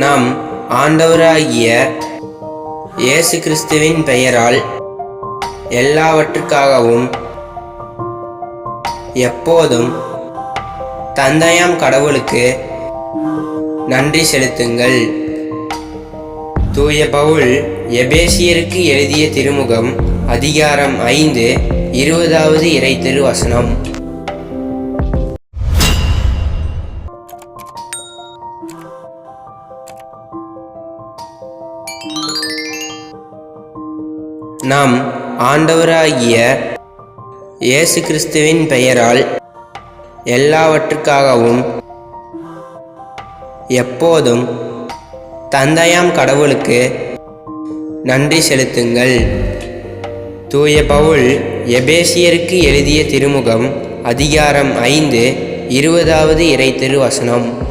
நாம் ஆண்டவராகிய இயேசு கிறிஸ்துவின் பெயரால் எல்லாவற்றுக்காகவும் எப்போதும் தந்தையாம் கடவுளுக்கு நன்றி செலுத்துங்கள். தூய பவுல் எபேசியருக்கு எழுதிய திருமுகம் அதிகாரம் ஐந்து இருபதாவது இறை திருவசனம். நாம் ஆண்டவராகிய இயேசு கிறிஸ்துவின் பெயரால் எல்லாவற்றுக்காகவும் எப்போதும் தந்தையாம் கடவுளுக்கு நன்றி செலுத்துங்கள். தூய பவுல் எபேசியருக்கு எழுதிய திருமுகம் அதிகாரம் ஐந்து இருபதாவது இறை திருவசனம்